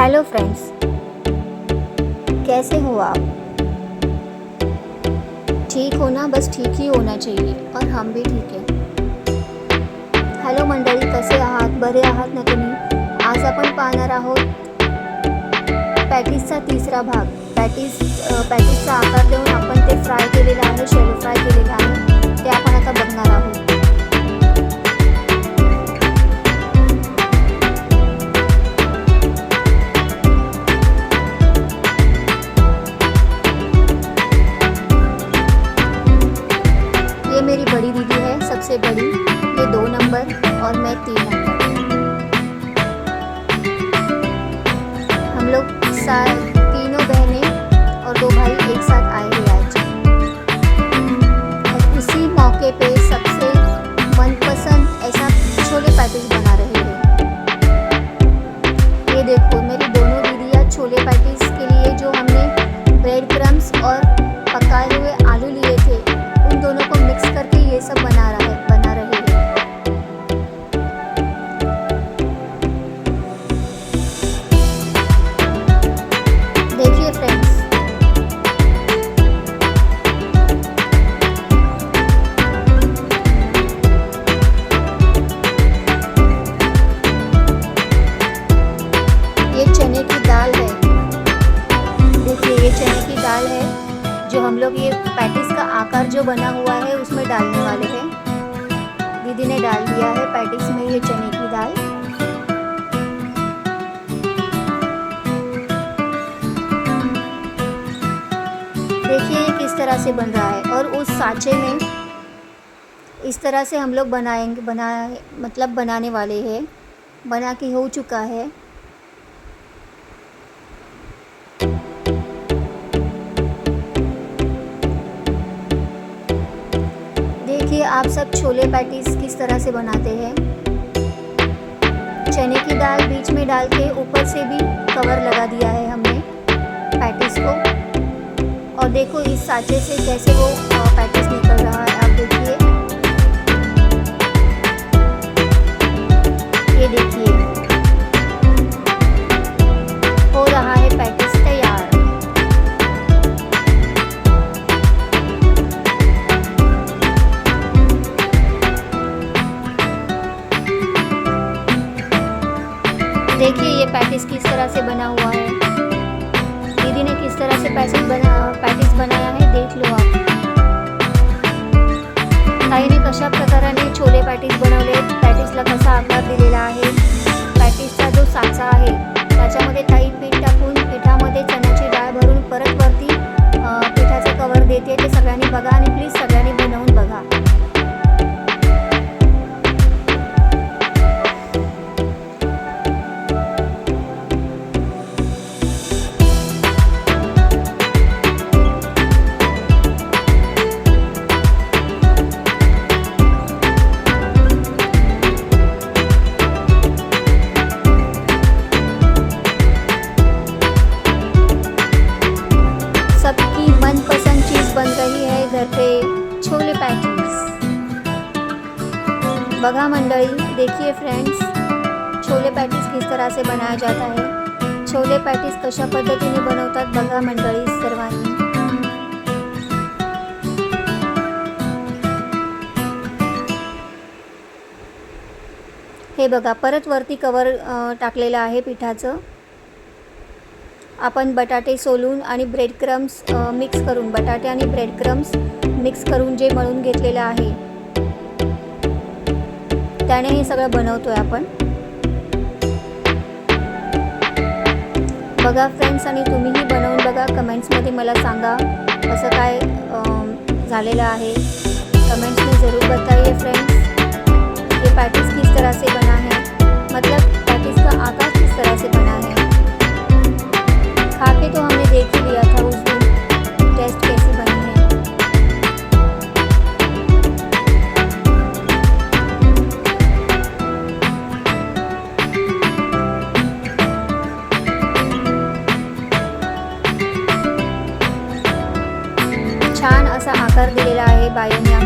Hello friends कैसे हो आप? ठीक होना बस ठीक ही होना चाहिए और हम भी ठीक आहे हॅलो मंडळी कसे आहात? बरे आहात ना तुम्ही? आज आपण पाहणार आहोत पॅटीसचा तिसरा भाग. पॅटीस पॅटीसचा आकार देऊन आपण ते फ्राय केलेलं आहे शेलो फ्राय केलेलं आहे ते आपण आता बघणार आहोत. के लिए जो हमने ब्रेड क्रम्स और पकाए हुए आलू लिए थे उन दोनों को मिक्स करके ये सब बना रहा दाल है, जो हम लोग ये पैटिस का आकार जो बना हुआ है, उसमें डालने वाले हैं। दीदी ने डाल दिया है पैटिस में ये चने की दाल। देखिए किस तरह से बन रहा है, और उस साँचे में इस तरह से हम लोग बनाएँगे, बना मतलब बनाने वाले हैं। बना के हो चुका है। देखिए आप सब छोले पैटीज किस तरह से बनाते हैं? चने की दाल बीच में डाल के ऊपर से भी कवर लगा दिया है हमने पैटीज को। और देखो इस साँचे से कैसे वो पैटीज निकल रहा है, आप देखिए। ये देखिए। पैटिस किस तरह से बना हुआ है? दीदी ने किस तरह से पैसेज बना पैटिस बनाया है? देख लो आप। ताईने कशा प्रकाराने छोले पॅटीस बनवले. पॅटीसला कसा आकार दिलेला आहे? पॅटीसचा जो साचा आहे त्याच्यामध्ये ताई पीठ टाकून पिठामध्ये चण्याची डाळ भरून परत वरती पिठाचं कवर देते. ते सगळ्यांनी बघा आणि प्लीज सगळ्यांनी बघा मंडळी देखिए फ्रेंड्स छोले पॅटीस किस तरह से बनाया जाता है? छोले पॅटीस कशा पद्धतीने बनवतात बघा मंडळी सर्वांनी. हे बघा परत वरती कवर टाकलेलं आहे पिठाचं. आपण बटाटे सोलून आणि ब्रेड क्रम्स मिक्स करून बटाटे आणि ब्रेड क्रम्स मिक्स करून जे मळून घेतलेलं आहे त्याने हे सगळं बनवतोय आपण. बघा फ्रेंड्स आणि तुम्हीही बनवून बघा. कमेंट्समध्ये मला सांगा कसं काय झालेलं आहे. कमेंट्स में ज़रूर बताइए फ्रेंड्स ये पैटिस किस तरह से बना है? मतलब पैटिस का आकार किस तरह से बना है? खा के तो हमने देख ही लिया दिलेला आहे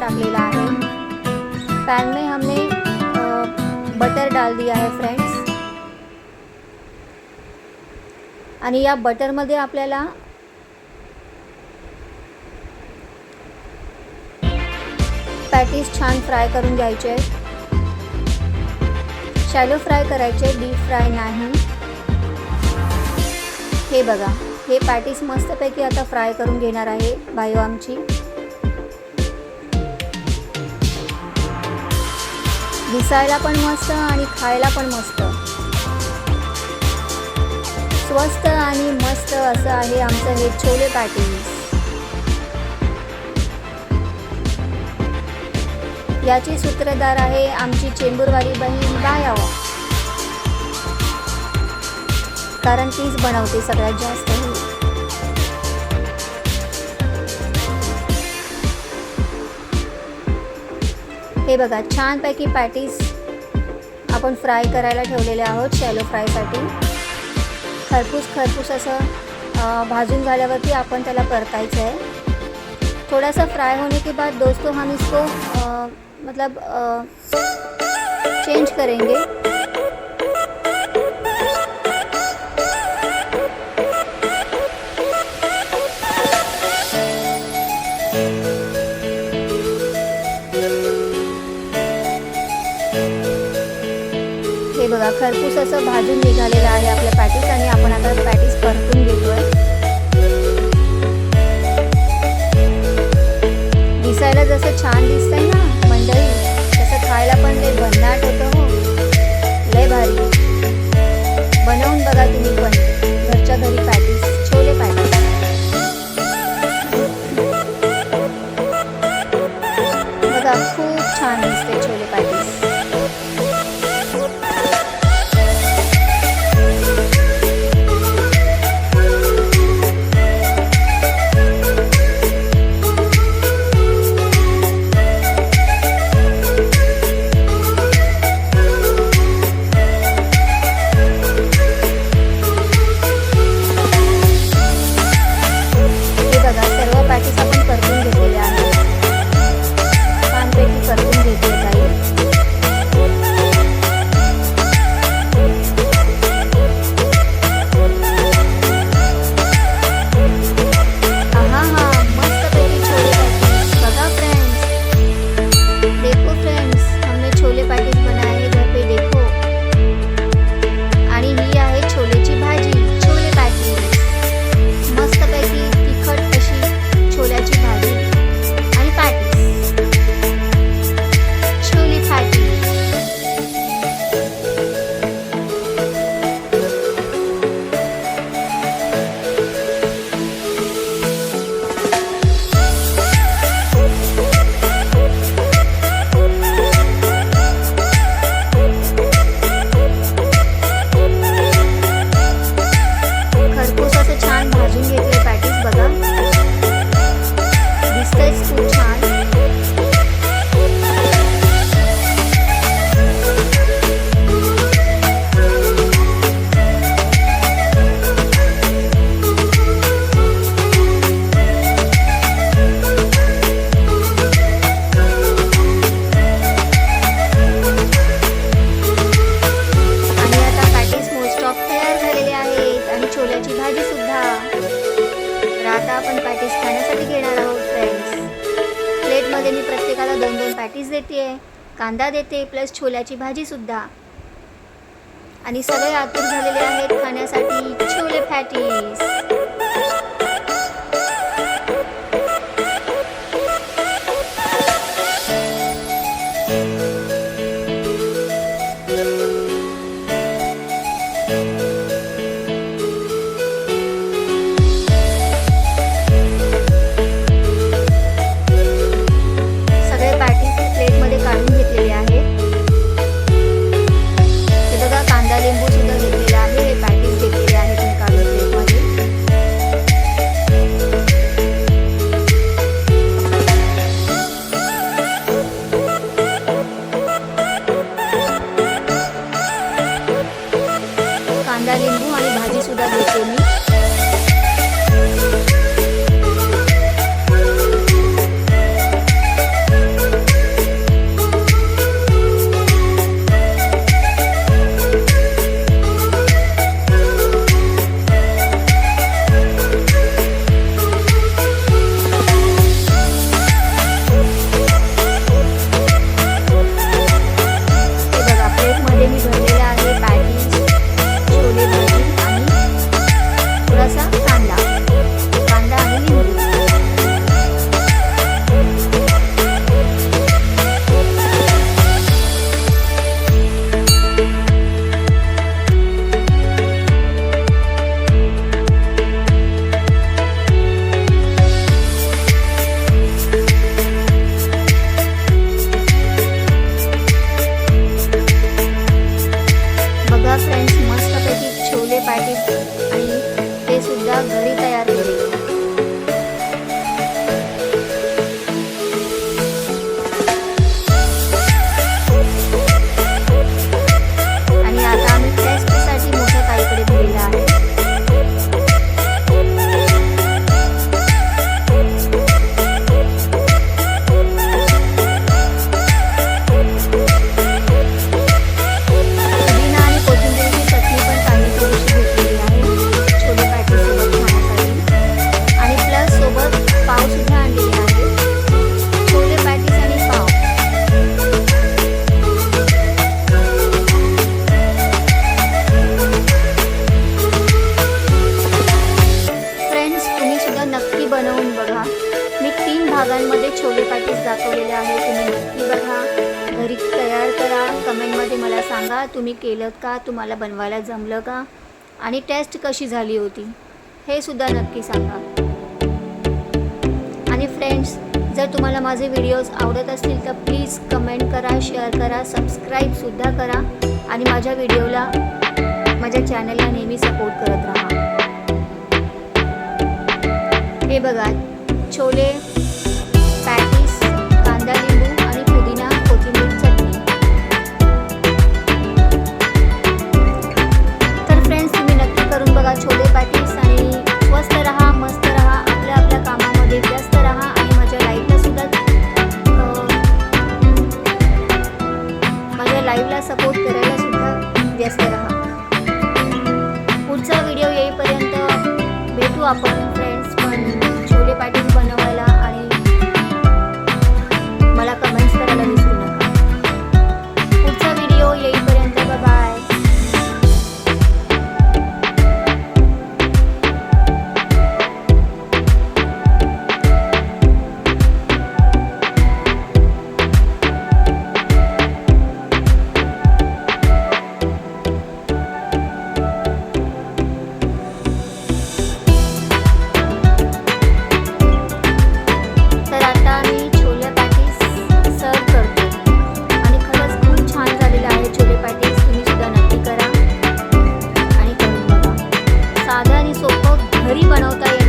टाकलेला आहे. पैन में हमने बटर डाल दिया है फ्रेंड्स आणि या बटरमध्ये आपल्याला पॅटीस छान फ्राय करून घ्यायचे आहेत. शॅलो फ्राय करायचे डीप फ्राय नाही. हे बघा हे पॅटीस मस्तपैकी आता फ्राय करून घेणार आहे बायो आमची. दिसायला पण मस्त आणि खायला पण मस्त. स्वस्त आणि मस्त असं आहे आमचं हे छोले पॅटीस. याची सूत्रधार आहे आमची चेंबूरवाली बहीण बायाव. कारण तीच बनवते सगळ्यात जास्त. हे बघा छानपैकी पॅटीस आपण फ्राय करायला ठेवलेले आहोत शॅलो फ्रायसाठी खरपूस खरपूस असं भाजून झाल्यावरती आपण त्याला परतायचं आहे थोडासा फ्राय होने के बाद दोस्तों हम इसको आ, मतलब चेंज करेंगे. हे बघा खरपूस असं भाजून निघालेलं आहे आपल्या पॅटीस आणि आपण आता पॅटीस परतून घेतोय. दिसायला जसं छान दिसतंय ना मंडळी तसं खायला पण लय भन्नाट होतं हो. लय भारी. बनवून बघा तुम्ही पण घरच्या घरी कांदा देते प्लस छोल्याची भाजीसुद्धा आणि सगळे आतूर झालेले आहेत खाण्यासाठी छोले फॅटीस कमेंटमध्ये मला सांगा तुम्ही केलं का? तुम्हाला बनवायला जमलं का? आणि टेस्ट कशी झाली होती? हे सुद्धा नक्की सांगा. आणि फ्रेंड्स जर तुम्हाला माझे व्हिडिओज आवडत असतील तर प्लीज कमेंट करा शेअर करा सबस्क्राईबसुद्धा करा. आणि माझ्या व्हिडिओला माझ्या चॅनलला नेहमी सपोर्ट करत राहा. हे बघा छोले घरी बनवता येते.